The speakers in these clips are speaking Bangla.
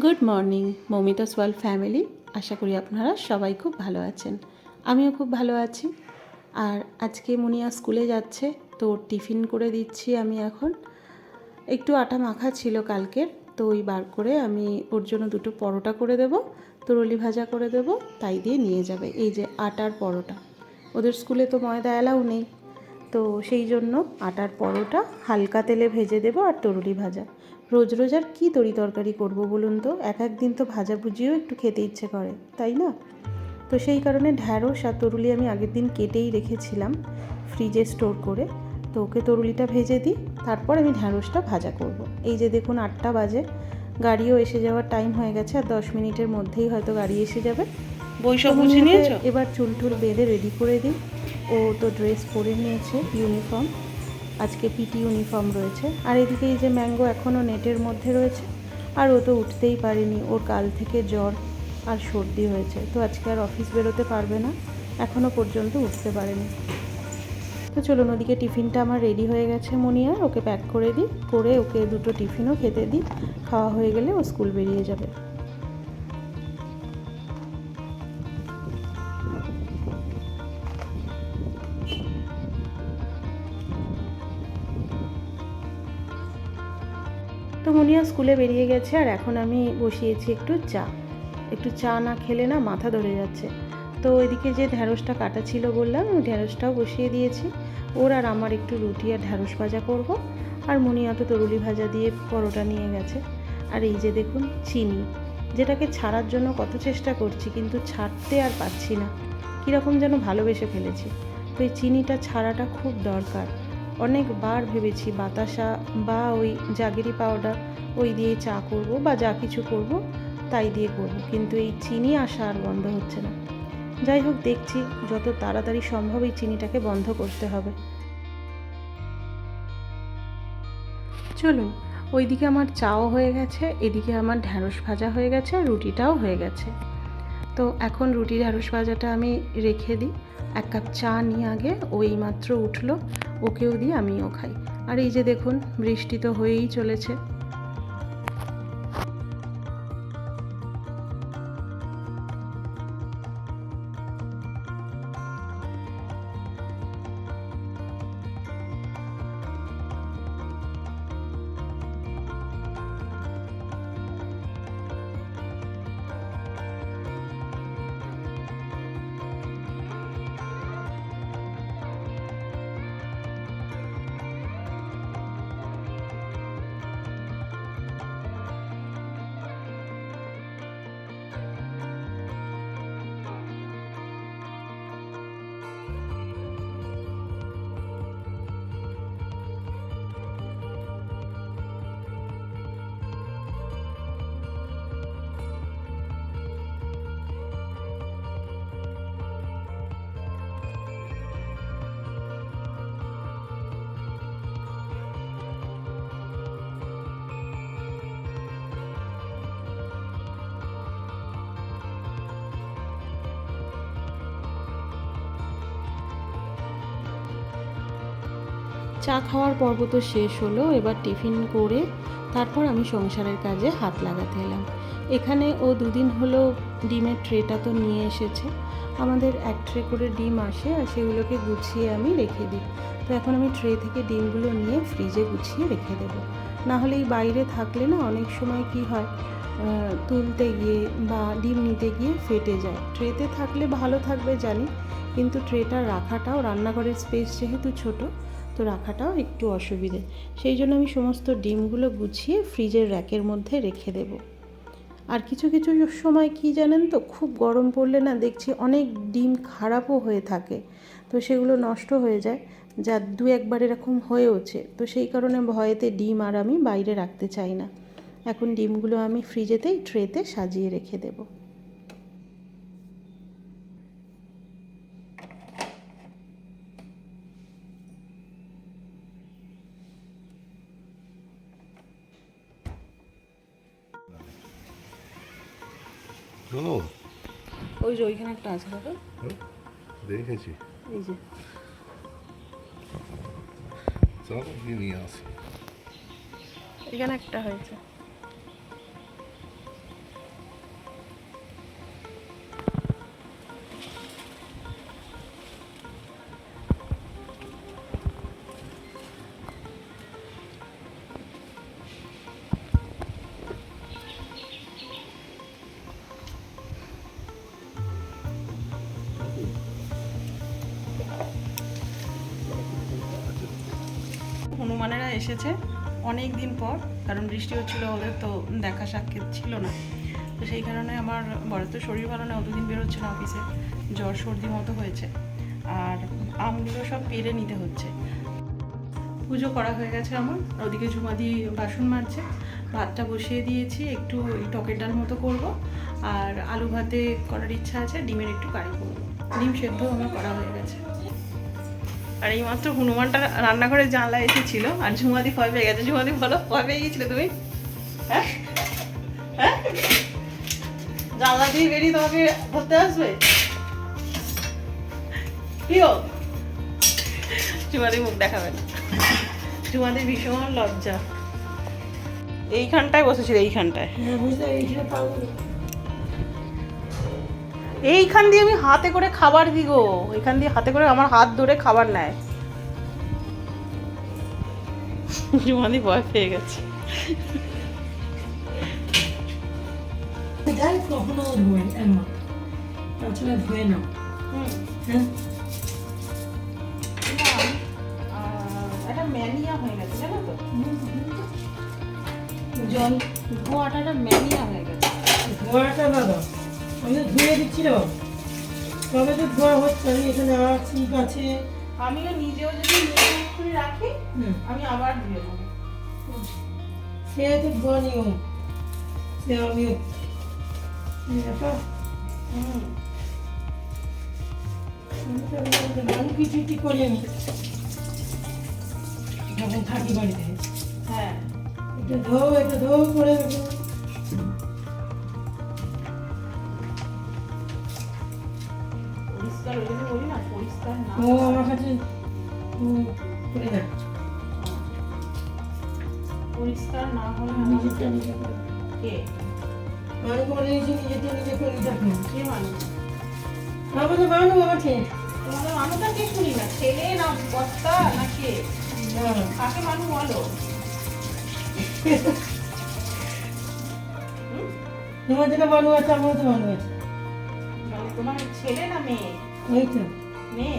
Good morning Momitas world family আশা করি আপনারা সবাই খুব ভালো আছেন। আমিও খুব ভালো আছি। আর আজকে মুনিয়া স্কুলে যাচ্ছে, তো টিফিন করে দিচ্ছি আমি এখন। একটু আটা মাখা ছিল কালকের, তো ওই বার করে আমি ওর জন্য দুটো পরোটা করে দেবো, তরলি ভাজা করে দেবো, তাই দিয়ে নিয়ে যাবে। এই যে আটার পরোটা। ওদের স্কুলে তো ময়দা এলাও নেই, তো সেই জন্য আটার পরোটা হালকা তেলে ভেজে দেবো আর তরুলি ভাজা। রোজ রোজ আর কী তরি তরকারি করব বলুন তো? এক এক দিন তো ভাজা ভুজিও একটু খেতে ইচ্ছে করে তাই না? তো সেই কারণে ঢ্যাঁড়স আর তরুলি আমি আগের দিন কেটেই রেখেছিলাম ফ্রিজে স্টোর করে। তো ওকে তরুলিটা ভেজে দিই তারপর আমি ঢ্যাঁড়সটা ভাজা করব। এই যে দেখুন আটটা বাজে গাড়িও এসে যাওয়ার টাইম হয়ে গেছে আর দশ মিনিটের মধ্যেই হয়তো গাড়ি এসে যাবে। এবার চুল টুল বেঁধে রেডি করে দিই। ও তো ড্রেস পরে নিয়েছে ইউনিফর্ম। আজকে পিটি ইউনিফর্ম রয়েছে। আর এদিকে এই যে ম্যাঙ্গো এখনও নেটের মধ্যে রয়েছে, আর ও তো উঠতেই পারেনি। ওর কাল থেকে জ্বর আর সর্দি হয়েছে। তো আজকে আর অফিস বেরোতে পারবে না এখনও পর্যন্ত উঠতে পারেনি। তো চলুন ওদিকে টিফিনটা আমার রেডি হয়ে গেছে মনিয়ার। ওকে প্যাক করে দিই, করে ওকে দুটো টিফিনও খেতে দিই। খাওয়া হয়ে গেলে ও স্কুল বেরিয়ে যাবে। মুনিয়া স্কুলে বেরিয়ে গেছে আর এখন আমি বসিয়েছি একটু চা। একটু চা না খেলে না মাথা ধরে যাচ্ছে। তো ওইদিকে যে ঢ্যাঁড়সটা কাটা ছিল বললাম, ওই ঢ্যাঁড়সটাও বসিয়ে দিয়েছি। ওর আর আমার একটু রুটি আর ঢ্যাঁড়স ভাজা করব। আর মুনিয়া তো তরুলি ভাজা দিয়ে পরোটা নিয়ে গেছে। আর এই যে দেখুন, চিনি। যেটাকে ছাড়ার জন্য কত চেষ্টা করছি, কিন্তু ছাড়তে আর পাচ্ছি না। কীরকম যেন ভালোবেসে ফেলেছি। তো এই চিনিটা ছাড়াটা খুব দরকার। অনেকবার ভেবেছি বাতাসা বা ওই জাগিরি পাউডার ওই দিয়ে চা করব বা যা কিছু করব তাই দিয়ে করব, কিন্তু এই চিনি আসা আর বন্ধ হচ্ছে না। যাই হোক, দেখছি যত তাড়াতাড়ি সম্ভব এই চিনিটাকে বন্ধ করতে হবে। চলুন, ওইদিকে আমার চাও হয়ে গেছে, এদিকে আমার ঢ্যাঁড়স ভাজা হয়ে গেছে, রুটিটাও হয়ে গেছে। তো এখন রুটি ঢ্যাঁড়স ভাজাটা আমি রেখে দিই। এক কাপ চা নিয়ে আগে ওই মাত্র উঠল। ওকেও দিই আমিও খাই। আর এই যে দেখুন বৃষ্টি তো হয়েই চলেছে। চা খাওয়ার পর্ব তো শেষ হলো, এবার টিফিন করে তারপর আমি সংসারের কাজে হাত লাগাতে এলাম। এখানে ও দুদিন হলো ডিমের ট্রেটা তো নিয়ে এসেছে। আমাদের এক ট্রে করে ডিম আসে আর সেগুলোকে গুছিয়ে আমি রেখে দিই। তো এখন আমি ট্রে থেকে ডিমগুলো নিয়ে ফ্রিজে গুছিয়ে রেখে দেবো। না হলে এই বাইরে থাকলে না অনেক সময় কি হয় তুলতে গিয়ে বা ডিম নিতে গিয়ে ফেটে যায়। ট্রেতে থাকলে ভালো থাকবে জানি, কিন্তু ট্রেটা রাখাটাও, রান্নাঘরের স্পেস যেহেতু ছোট তো রাখাটাও একটু অসুবিধে। সেই জন্য আমি সমস্ত ডিমগুলো গুছিয়ে ফ্রিজের র্যাকের মধ্যে রেখে দেব। আর কিছু কিছু সময় কি জানেন তো, খুব গরম পড়লে না দেখছি অনেক ডিম খারাপও হয়ে থাকে। তো সেগুলো নষ্ট হয়ে যায়, যা দু একবার এরকম হয়েওছে তো সেই কারণে ভয়েতে ডিম আর আমি বাইরে রাখতে চাই না। এখন ডিমগুলো আমি ফ্রিজেতেই ট্রেতে সাজিয়ে রেখে দেবো। যে ওইখানে একটা আছে দাদা দেখেছি। এই যে। চলো গিয়ে নিয়ে আসি। এখানে একটা হয়েছে। এসেছে অনেক দিন পর, কারণ বৃষ্টি হচ্ছিল ওদের তো দেখা সাক্ষাৎ ছিল না। তো সেই কারণে আমার বড় তো শরীর ভালো না, অতদিন বেরোচ্ছে না অফিসে। জ্বর সর্দি মতো হয়েছে। আর আমগুলো সব পেরে নিতে হচ্ছে। পুজো করা হয়ে গেছে আমার। ওদিকে ঝুমাদি বাসন মাজছে। ভাতটা বসিয়ে দিয়েছি, একটু টকের ডাল মতো করব। আর আলু ভাতে করার ইচ্ছা আছে, ডিমের একটু কারি করব। ডিম সেদ্ধ আমার করা হয়ে গেছে। আর এইমাত্র হনুমানটা রান্নাঘরে জানলা এসেছিল আর ঝুমাদি ভয় পেয়ে গেছে। ঝুমাদি বলো, ভয় পেয়ে গেছিলে তুমি? হ্যাঁ? হ্যাঁ? জানলা দিয়ে বেরিয়ে তোমাকে ধরতে আসবে? হোক ঝুমাদি মুখ দেখাবে না। ঝুমাদি ভীষণ লজ্জা। এইখানটায় বসেছিল, এইখানটায়। এইখান দিয়ে আমি হাতে করে খাবার দিই গো এইখান দিয়ে হাতে করে আমার হাত ধরে খাবার নেয়। জুমাদি ভয় পেয়ে গেছে। যাই কখনো ধোয় এমন। তাছাড়া ধোয় না হ্যাঁ একটা ম্যানিয়া হয়ে গেছে জানো তো? জল ধোয়াটা একটা ম্যানিয়া হয়ে গেছে। ধোয়াটা বাবা আমি তো ধুয়ে দিচ্ছিল। তবে তো ধোয়া হচ্ছে আমি এখানে আছি আছে। আমিও নিজেও যদি করে রাখি আমি আবার ধুয়ে নেব। সে তো ধোয়া নিয়ম সে আমিও। মানুষ কিছু কি করি? আমি যখন থাকি বাড়িতে। হ্যাঁ। এটা ধো এটা ধো করে। পরিষ্কার ওই জন্য বলি না পরিষ্কার না। ও আমার কাছে ও করে না পরিষ্কার না হলে আমার নিজেরটা নিজে করে কে? আমি করে নিয়েছি নিজেরটা নিজে করে দেখো। কে মানুষ? আমাদের মানুষ আছে তোমাদের মানুষটা কে শুনি না ছেলে না বস্তা না কে? কাকে মানুষ বলো? তোমার যেটা মানুষ আছে আমার তো মানুষ আছে। মানে তোমার ছেলে না মেয়ে? ওই তো। মেয়ে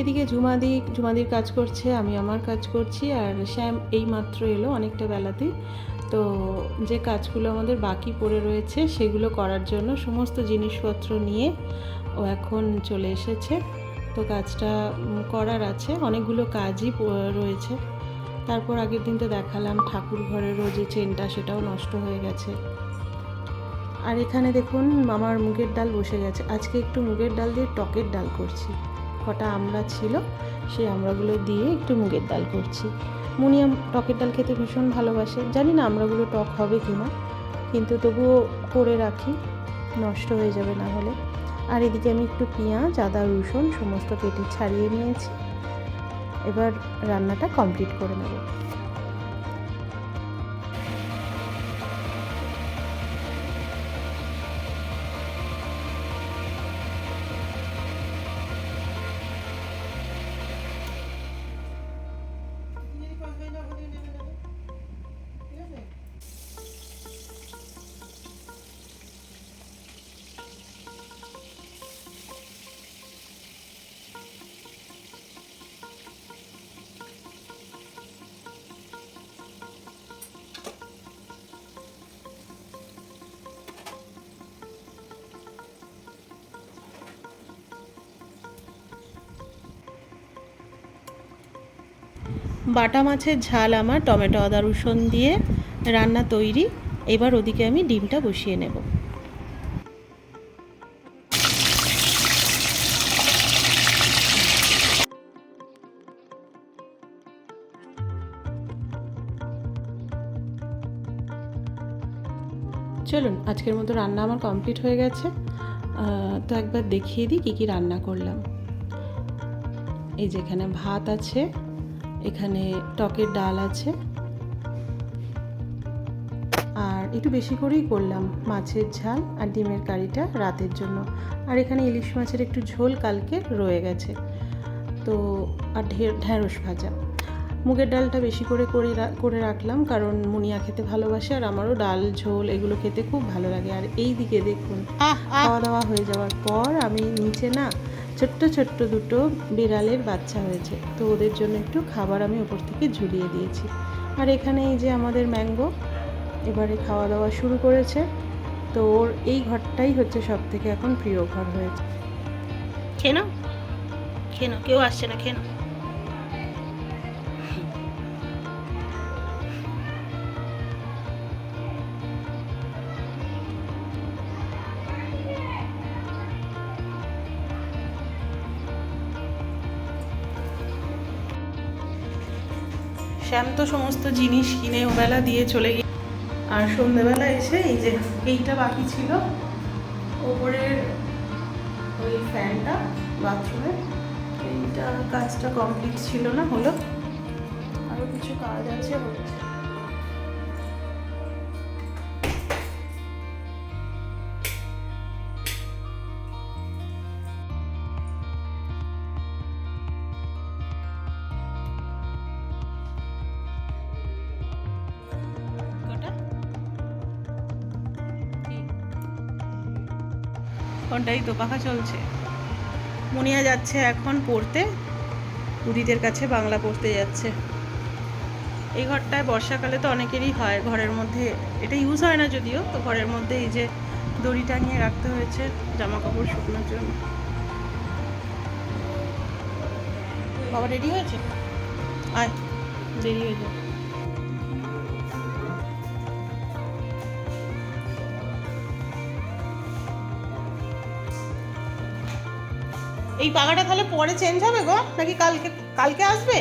এদিকে ঝুমাদি ঝুমাদির কাজ করছে আমি আমার কাজ করছি আর শ্যাম এই মাত্র এলো অনেকটা বেলাতে। তো যে কাজগুলো আমাদের বাকি পড়ে রয়েছে সেগুলো করার জন্য সমস্ত জিনিসপত্র নিয়ে ও এখন চলে এসেছে। তো কাজটা করার আছে অনেকগুলো কাজই রয়েছে। তারপর আগের দিন তো দেখালাম ঠাকুর ঘরেরও যে চেনটা সেটাও নষ্ট হয়ে গেছে। আর এখানে দেখুন আমার মুগের ডাল বসে গেছে। আজকে একটু মুগের ডাল দিয়ে টকের ডাল করছি। কটা আমড়া ছিল সেই আমড়াগুলো দিয়ে একটু মুগের ডাল করছি। মুনিয়াম টকের ডাল খেতে ভীষণ ভালোবাসে। জানি না আমড়াগুলো টক হবে কি না, কিন্তু তবুও করে রাখি, নষ্ট হয়ে যাবে না হলে। আর এদিকে আমি একটু পেঁয়াজ, আদা, রসুন, সমস্ত কেটে ছাড়িয়ে নিয়েছি। এবার রান্নাটা কমপ্লিট করে নেব। বাটা মাছের ঝাল আমার, টমেটো, আদা, রসুন দিয়ে রান্না তৈরি। এবার ওদিকে আমি ডিমটা বসিয়ে নেব। চলুন, আজকের মতো রান্না আমার কমপ্লিট হয়ে গেছে। তো একবার দেখিয়ে দিই কী কী রান্না করলাম। এই যেখানে ভাত আছে এখানে টকের ডাল আছে। আর একটু বেশি করেই করলাম মাছের ঝাল আর ডিমের কারিটা রাতের জন্য। আর এখানে ইলিশ মাছের একটু ঝোল কালকে রয়ে গেছে। তো আর ঢে- ঢ্যাঁড়স ভাজা। মুগের ডালটা বেশি করে করে করে রাখলাম কারণ মুনিয়া খেতে ভালোবাসে আর আমারও ডাল ঝোল এগুলো খেতে খুব ভালো লাগে। আর এই দিকে দেখুন খাওয়া দাওয়া হয়ে যাওয়ার পর আমি নিচে না ছোট্ট ছোট্ট দুটো বিড়ালের বাচ্চা হয়েছে। তো ওদের জন্য একটু খাবার আমি ওপর থেকে ঝুলিয়ে দিয়েছি। আর এখানে এই যে আমাদের ম্যাঙ্গো, এবারে খাওয়া দাওয়া শুরু করেছে। তো ওর এই ঘরটাই হচ্ছে সব থেকে এখন প্রিয় ঘর হয়েছে। খেনো খেনো কেউ আসছে না, খেয়ে তো সমস্ত জিনিস কিনে ওবেলা দিয়ে চলে গিয়ে আর সন্ধ্যেবেলা এসে এই যে এইটা বাকি ছিল। ওপরের ওই ফ্যানটা, বাথরুমে। এইটা কাজটা কমপ্লিট ছিল না, হলো। আরও কিছু কাজ আছে, হচ্ছে। কোনটাই তো পাখা চলছে। মুনিয়া যাচ্ছে এখন পড়তে উদিদের কাছে বাংলা পড়তে যাচ্ছে। এই ঘরটায় বর্ষাকালে তো অনেকেরই হয়, ঘরের মধ্যে এটা ইউজ হয় না যদিও, তো ঘরের মধ্যে এই যে দড়ি টাঙিয়ে রাখতে হয়েছে জামা কাপড় শুকনোর জন্য। বাবা রেডি হয়েছে? আয়, দেরি হয়ে যাবে। এই পাখাটা তাহলে পরে চেঞ্জ হবে গো? নাকি কালকে কালকে আসবে?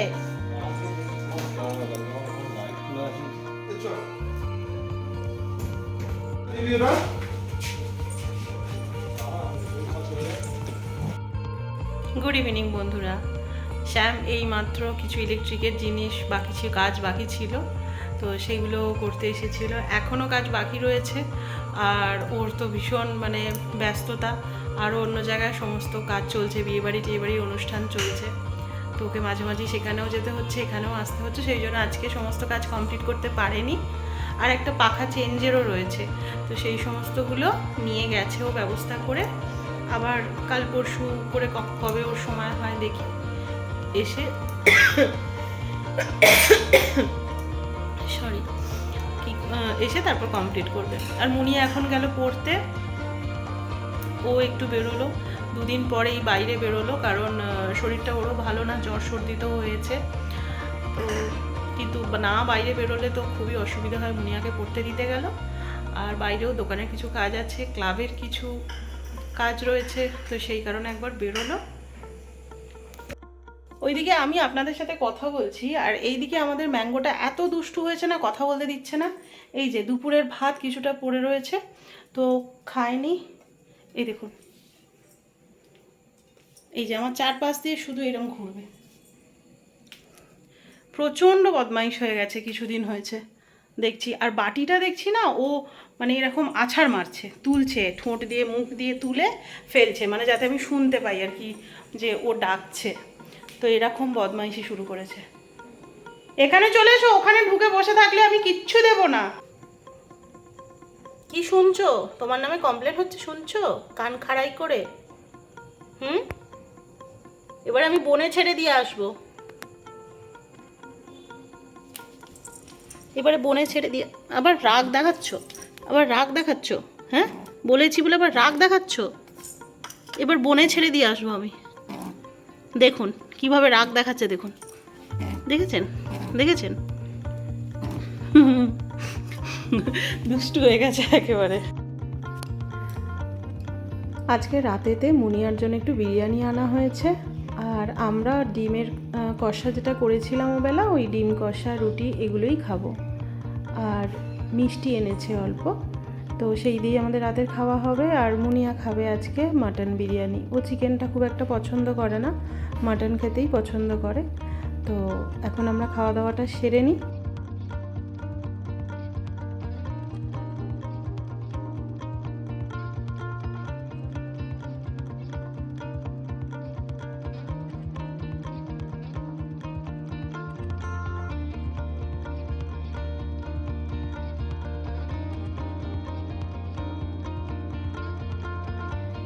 গুড ইভিনিং বন্ধুরা। শ্যাম এই মাত্র কিছু ইলেকট্রিকের জিনিস, বাকি ছিল কাজ বাকি ছিল, তো সেগুলো করতে এসেছিল। এখনও কাজ বাকি রয়েছে, আর ওর তো ভীষণ মানে ব্যস্ততা। আরও অন্য জায়গায় সমস্ত কাজ চলছে, বিয়েবাড়ি, টিয়েবাড়ি, অনুষ্ঠান চলছে। তো ওকে মাঝে মাঝে সেখানেও যেতে হচ্ছে, এখানেও আসতে হচ্ছে, সেই জন্য আজকে সমস্ত কাজ কমপ্লিট করতে পারেনি। আর একটা পাখা চেঞ্জেরও রয়েছে, তো সেই সমস্তগুলো নিয়ে গেছে ও ব্যবস্থা করে। আবার কাল পরশু করে কবে ওর সময় হয় দেখি। এসে সরি এসে তারপর কমপ্লিট করবে। আর মুনিয়া এখন গেল পড়তে। ও একটু বেরোলো। দুদিন পরেই বাইরে বেরোলো, কারণ শরীরটা ওরও ভালো না, জ্বর সর্দি তো হয়েছে। তো কিন্তু না, বাইরে বেরোলে তো খুবই অসুবিধা হয়, মুনিয়াকে পড়তে দিতে গেল। আর বাইরেও দোকানের কিছু কাজ আছে, ক্লাবের কিছু কাজ রয়েছে, তো সেই কারণে একবার বেরোলো। ওইদিকে আমি আপনাদের সাথে কথা বলছি, আর এইদিকে আমাদের ম্যাঙ্গোটা এত দুষ্টু হয়েছে না, কথা বলতে দিচ্ছে না। এই যে দুপুরের ভাত কিছুটা পড়ে রয়েছে, তো খায়নি এই দেখুন। এই যে আমার চারপাশ দিয়ে শুধু এরকম ঘুরবে। প্রচণ্ড বদমাইশ হয়ে গেছে, কিছুদিন হয়েছে। দেখছি, আর বাটিটা দেখছি না, ও মানে এরকম আছাড় মারছে, তুলছে, ঠোঁট দিয়ে, মুখ দিয়ে তুলে ফেলছে মানে যাতে আমি শুনতে পাই আর কি যে ও ডাকছে। তো এরকম বদমাইশি শুরু করেছে। এখানে চলে এসো, ওখানে ঢুকে বসে থাকলে আমি কিচ্ছু দেব না। কি শুনছো? তোমার নামে কমপ্লেন হচ্ছে, শুনছো? কান খাড়াই করে। হুম? এবার আমি বনে ছেড়ে দিয়ে আসব। এবারে বনে ছেড়ে দিয়ে আবার রাগ দেখাচ্ছ? আবার রাগ দেখাচ্ছ? হ্যাঁ? বলেছি বলে আবার রাগ দেখাচ্ছ? এবার বনে ছেড়ে দিয়ে আসব আমি। দেখুন, কীভাবে রাগ দেখাচ্ছে, দেখুন। দেখেছেন? দেখেছেন? দুষ্টু হয়ে গেছে একেবারে। আজকে রাতেতে মুনিয়ার জন্য একটু বিরিয়ানি আনা হয়েছে, আর আমরা ডিমের কষা যেটা করেছিলাম ওবেলা, ওই ডিম কষা, রুটি এগুলোই খাব। আর মিষ্টি এনেছে অল্প, তো সেই দিয়ে আমাদের রাতের খাওয়া হবে, আর মুনিয়া খাবে আজকে মাটন বিরিয়ানি। ও চিকেনটা খুব একটা পছন্দ করে না, মাটন খেতেই পছন্দ করে, তো এখন আমরা খাওয়া দাওয়াটা সেরে নিই।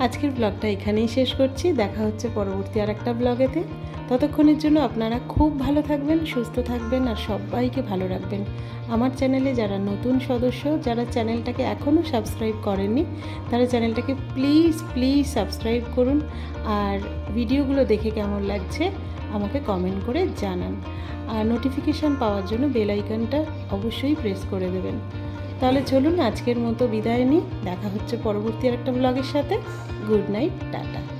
আজকের ব্লগটা এখানেই শেষ করছি। দেখা হচ্ছে পরবর্তী আর একটা ব্লগেতে ততক্ষণের জন্য আপনারা খুব ভালো থাকবেন, সুস্থ থাকবেন আর সবাইকে ভালো রাখবেন। আমার চ্যানেলে যারা নতুন সদস্য, যারা চ্যানেলটাকে এখনও সাবস্ক্রাইব করেননি, তারা চ্যানেলটাকে প্লিজ প্লিজ সাবস্ক্রাইব করুন আর ভিডিওগুলো দেখে কেমন লাগছে আমাকে কমেন্ট করে জানান। আর নোটিফিকেশান পাওয়ার জন্য বেল আইকনটা অবশ্যই প্রেস করে দেবেন। তাহলে চলুন আজকের মতো বিদায় নিই। দেখা হচ্ছে পরবর্তী আর একটা ব্লগের সাথে। Good night tata.